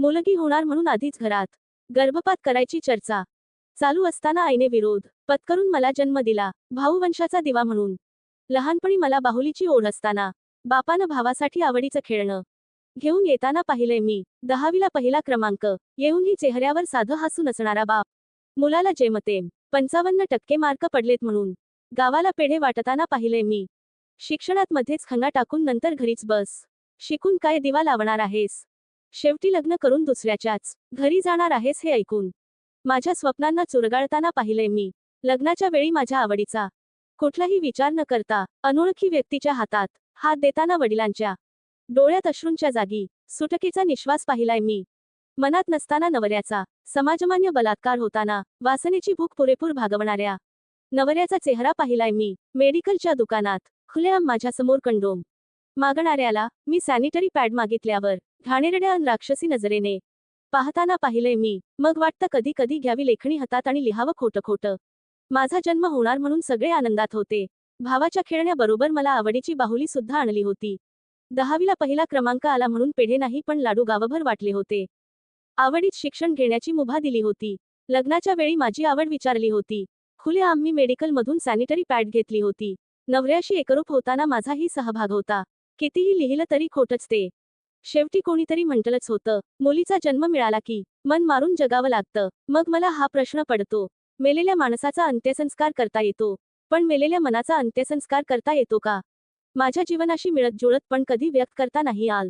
मुलगी होणार म्हणून आधीच घरात. गर्भपात करायची चर्चा. चालू असताना आईने विरोध. पत्करून मला जन्म दिला. भाऊवंशाचा दिवा म्हणून. लहानपणी मला बाहुलीची ओढ असताना. बापानं भावासाठी आवडीचं खेळणं. घेऊन येताना पाहिलंय मी. दहावीला पहिला क्रमांक. येऊनही चेहऱ्यावर साधं हसून असणारा बाप. मुलाला जेमतेम. पंचावन्न टक्के मार्क पडलेत म्हणून. गावाला पेढे वाटताना पाहिलंय मी. शिक्षणात मध्येच खंगा टाकून नंतर घरीच बस. शिकून काय दिवा लावणार आहेस? शेवटी लग्न करून दुसऱ्याच्याच घरी जाणार आहेस हे ऐकून. माझ्या स्वप्नांना चुरगाळताना पाहिले मी. लग्नाच्या वेळी माझ्या आवडीचा कुठलाही विचार न करता अनोळखी व्यक्तीच्या हातात हात देताना वडिलांच्या डोळ्यात अश्रूंच्या जागी सुटकेचा निश्वास पाहिलाय मी. मनात नसताना नवऱ्याचा समाजमान्य बलात्कार होताना वासनेची भूक पुरेपूर भागवणाऱ्या नवऱ्याचा चेहरा पाहिलाय मी. मेडिकलच्या दुकानात खुलेआम माझ्यासमोर कंडोम मागणाऱ्याला मी सॅनिटरी पॅड मागितल्यावर घाणेरड्या अन राक्षसी नजरेने पाहताना पाहिलंय मी. मग वाटतं कधी कधी घ्यावी लेखणी हातात आणि लिहावं खोटं खोटं. माझा जन्म होणार म्हणून सगळे आनंदात होते. भावाच्या खेळण्याबरोबर मला आवडीची बाहुली सुद्धा आणली होती. दहावीला पहिला क्रमांक आला म्हणून पेढे नाही पण लाडू गावभर वाटले होते. आवडीत शिक्षण घेण्याची मुभा दिली होती. लग्नाच्या वेळी माझी आवड विचारली होती. खुले आम्ही मेडिकलमधून सॅनिटरी पॅड घेतली होती. नवऱ्याशी एकरूप होताना माझाही सहभाग होता. कितीही लिहिलं तरी खोटच ते. शेवटी कोणीतरी म्हटलंच होतं मुलीचा जन्म मिळाला की मन मारून जगावं लागतं. मग मला हा प्रश्न पडतो. मेलेल्या माणसाचा अंत्यसंस्कार करता येतो. पण मेलेल्या मनाचा अंत्यसंस्कार करता येतो का? माझ्या जीवनाशी मिळत जुळत पण कधी व्यक्त करता नाही आल.